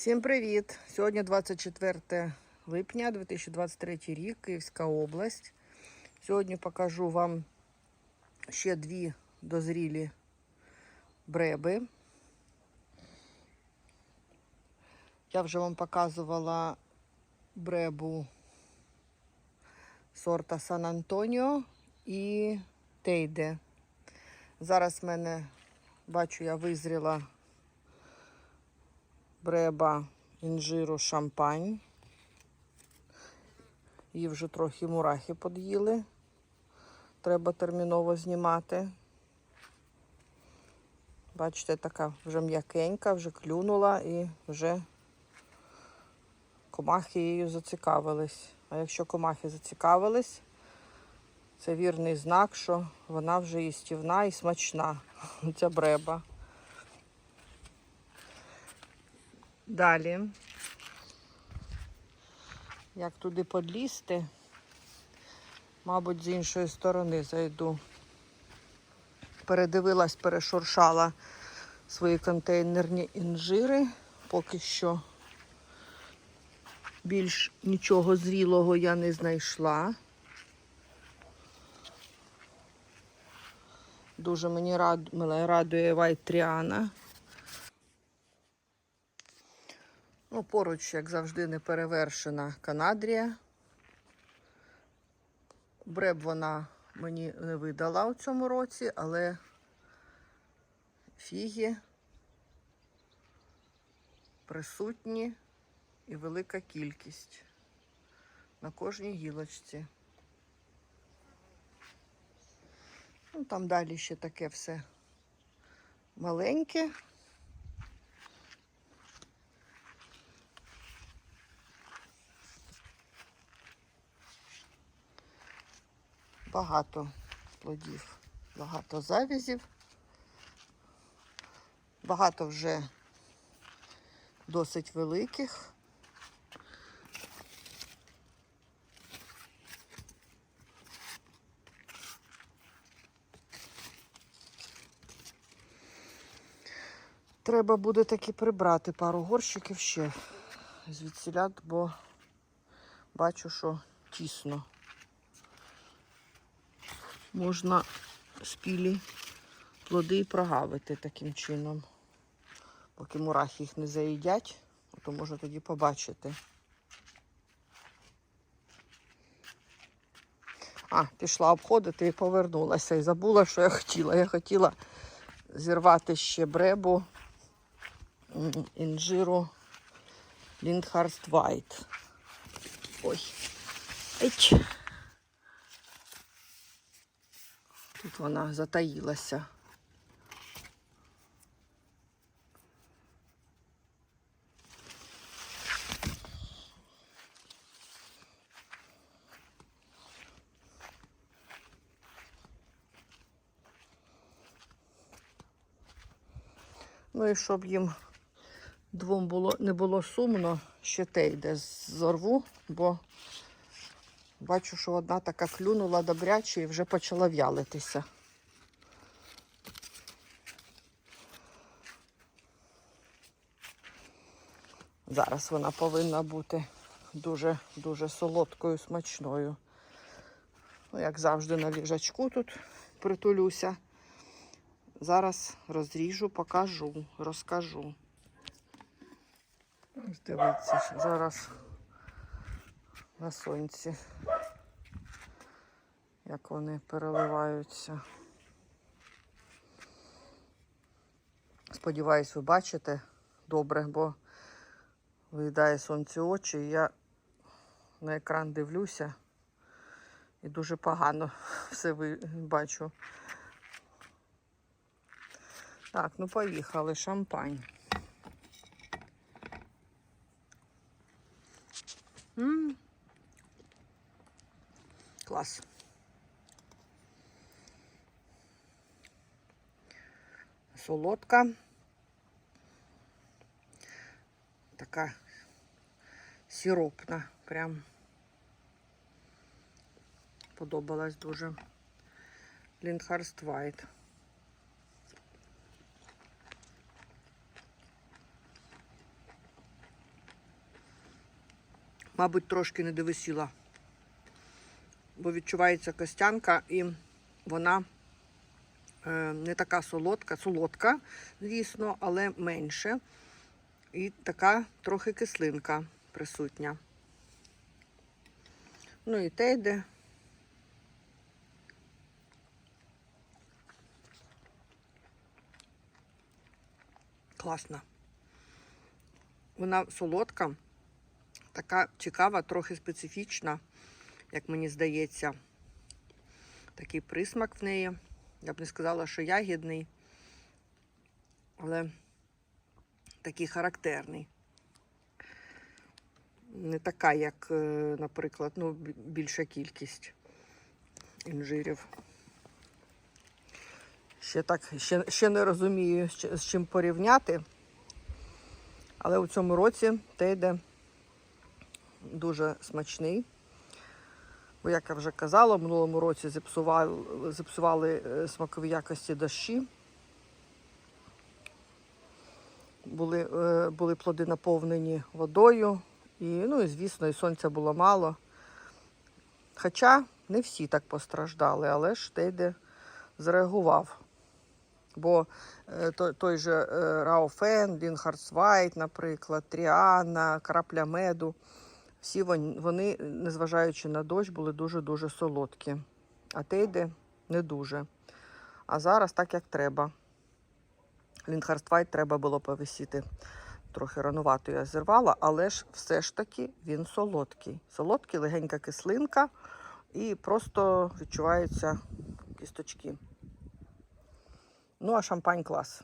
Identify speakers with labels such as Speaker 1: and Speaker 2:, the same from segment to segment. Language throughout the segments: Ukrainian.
Speaker 1: Всім привіт! Сьогодні 24 липня 2023 рік, Київська область. Сьогодні покажу вам ще дві дозрілі бреби. Я вже вам показувала бребу сорта Сан Антоніо і Тейде. Зараз в мене, бачу, я визріла бреба інжиру шампань. Її вже трохи мурахи под'їли. Треба терміново знімати. Бачите, така вже м'якенька, вже клюнула і вже комахи її зацікавились. А якщо комахи зацікавились, це вірний знак, що вона вже їстівна і смачна, ця бреба. Далі. Як туди подлізти, мабуть, з іншої сторони зайду. Передивилась, перешуршала свої контейнерні інжири. Поки що більш нічого зрілого я не знайшла. Дуже мені рад, радує Вайтріана. Ну, поруч, як завжди, неперевершена Канадрія. Бреб вона мені не видала у цьому році, але фіги присутні і велика кількість на кожній гілочці. Ну, там далі ще таке все маленьке. Багато плодів, багато завязів. Багато вже досить великих. Треба буде таки прибрати пару горщиків ще звідсілят, бо бачу, що тісно можна спілі плоди прогавити таким чином. Поки мурахи їх не заїдять, то можна тоді побачити. А, пішла обходити і повернулася. І забула, що я хотіла. Я хотіла зірвати ще бребу інжиру Ліндхарст Вайт. Ой. Еч. Тут вона затаїлася. Ну і щоб їм двом було, не було сумно, ще те йде зорву, бо Бачу, що одна така клюнула добряче і вже почала в'ялитися. Зараз вона повинна бути дуже-дуже солодкою, смачною. Ну, як завжди, на ліжачку тут притулюся. Зараз розріжу, покажу, розкажу. Дивіться, зараз на сонці, як вони переливаються. Сподіваюсь, ви бачите добре, бо виїдає сонце очі, і я на екран дивлюся і дуже погано все бачу. Так, ну поїхали, шампань. М, Клас. Солодка. Така сиропна. Прям подобалась дуже. Ліндхарст Вайт. Мабуть, трошки не довисіла. Бо відчувається костянка і вона е, не така солодка, солодка, звісно, але менше. І така трохи кислинка присутня. Ну і те йде. Класна. Вона солодка, така цікава, трохи специфічна, як мені здається. Такий присмак в неї. Я б не сказала, що ягідний, але такий характерний. Не така, як, е, наприклад, ну, більша кількість інжирів. Ще так, ще, ще не розумію, з чим порівняти. Але у цьому році тейде дуже смачний. Бо, як я вже казала, в минулому році зіпсували, зіпсували е, смакові якості дощі. Були, е, були плоди наповнені водою, і, ну і звісно, і сонця було мало. Хоча не всі так постраждали, але ж Тейде зреагував. Бо е, той, той же Рауфен, Лінхарсвайт, наприклад, Тріана, крапля меду. Всі вони, вони, незважаючи на дощ, були дуже-дуже солодкі. А Тейде не дуже. А зараз так, як треба. Лінхарствайт треба було повисіти. Трохи ранувато я зірвала, але ж все ж таки він солодкий. Солодкий, легенька кислинка і просто відчуваються кісточки. Ну, а шампань клас.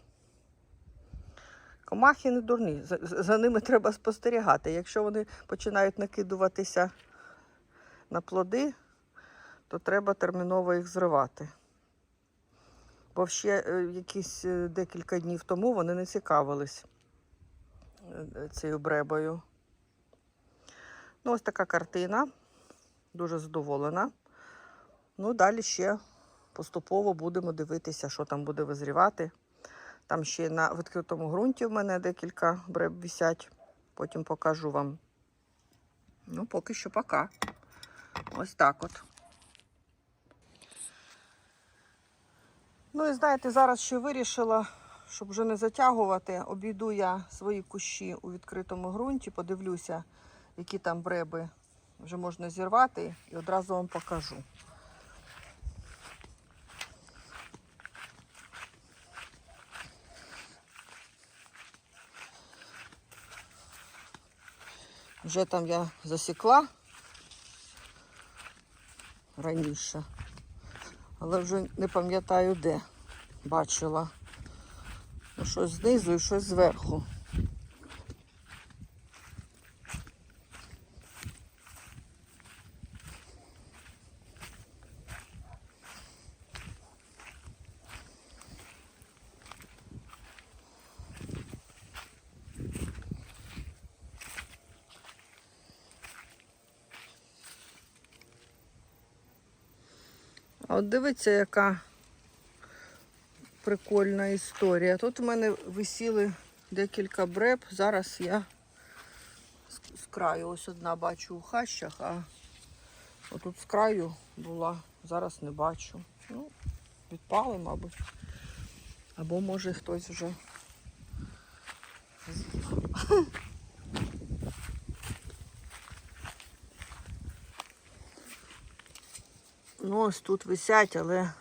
Speaker 1: Комахи не дурні, за, за ними треба спостерігати. Якщо вони починають накидуватися на плоди, то треба терміново їх зривати. Бо ще е, якісь е, декілька днів тому вони не цікавились е, цією бребою. Ну, ось така картина. Дуже задоволена. Ну, далі ще поступово будемо дивитися, що там буде визрівати. Там ще на відкритому ґрунті в мене декілька бреб висять. Потім покажу вам. Ну, поки що пока. Ось так от. Ну і знаєте, зараз ще вирішила, щоб вже не затягувати, обійду я свої кущі у відкритому ґрунті, подивлюся, які там бреби вже можна зірвати, і одразу вам покажу. Вже там я засікла раніше, але вже не пам'ятаю де бачила. Ну, щось знизу і щось зверху. А от дивіться, яка прикольна історія. Тут в мене висіли декілька бреб. Зараз я з- краю ось одна бачу у хащах, а отут з краю була, зараз не бачу. Ну, відпали, мабуть. Або може хтось вже з'їв. Ну, ось тут висять, але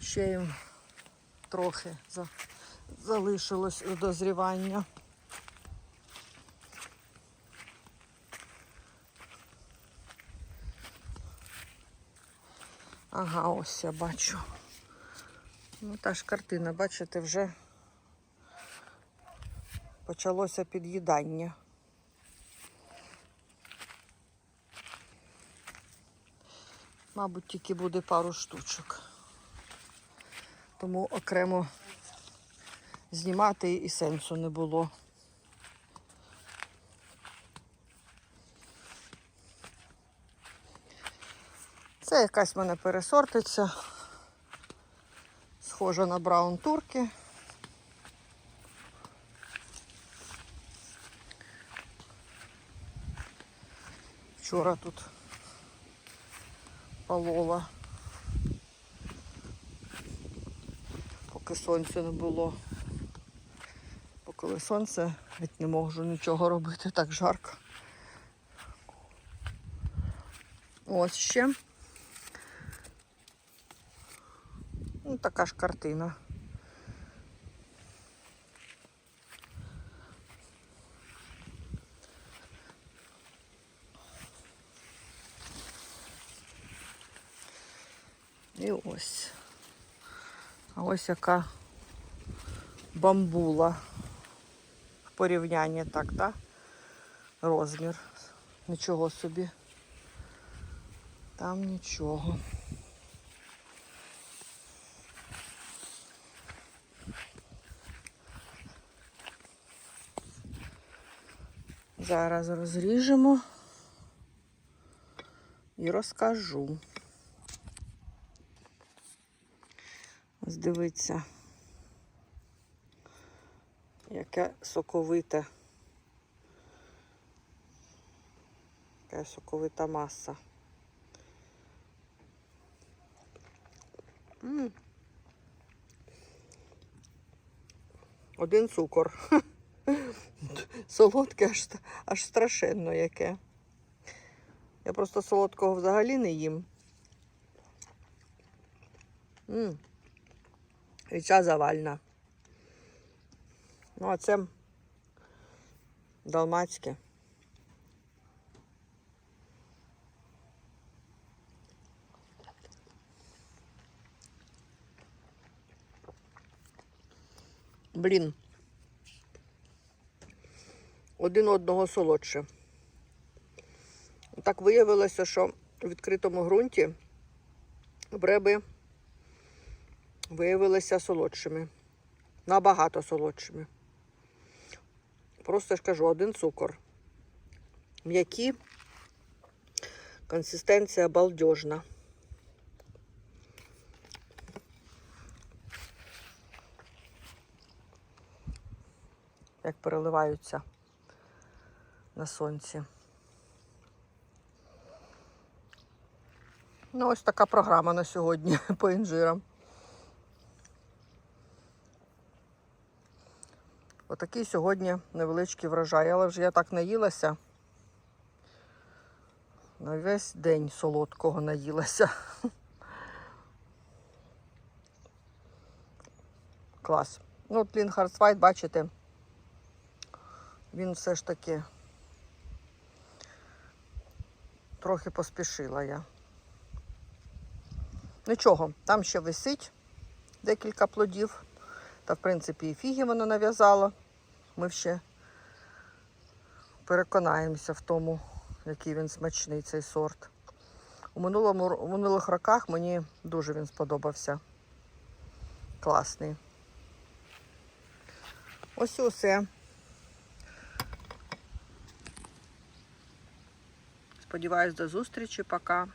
Speaker 1: ще їм трохи за- залишилось до дозрівання. Ага, ось я бачу. Ну, та ж картина, бачите, вже почалося під'їдання. Мабуть, тільки буде пару штучок. Тому окремо знімати і сенсу не було. Це якась в мене пересортиця. Схожа на браун турки. Вчора тут полола. Поки сонця не було. Бо коли сонце, геть не можу нічого робити, так жарко. Ось ще. Ну, така ж картина. І ось. А ось яка бамбула в порівнянні так, так? Розмір. Нічого собі. Там нічого. Зараз розріжемо і розкажу. Ось дивіться, яке соковите, яка соковита маса. М. Один цукор. Солодке аж, аж страшенно яке. Я просто солодкого взагалі не їм. М. І ця завальна. Ну, а це далмацьке. Блін. Один одного солодше. Так виявилося, що у відкритому ґрунті бреби виявилися солодшими. Набагато солодшими. Просто ж кажу, один цукор. М'які, консистенція балдежна. Як переливаються на сонці. Ну, ось така програма на сьогодні по інжирам. Отакий сьогодні невеличкий врожай, але вже я так наїлася. На весь день солодкого наїлася. Клас. Ну, от Лінхардсвайт, бачите, він все ж таки трохи поспішила я. Нічого, там ще висить декілька плодів. Та, в принципі, і фіги вона нав'язала. Ми ще переконаємося в тому, який він смачний цей сорт. У, минулому, у минулих роках мені дуже він сподобався. Класний. Ось усе. Сподіваюсь, до зустрічі. Пока.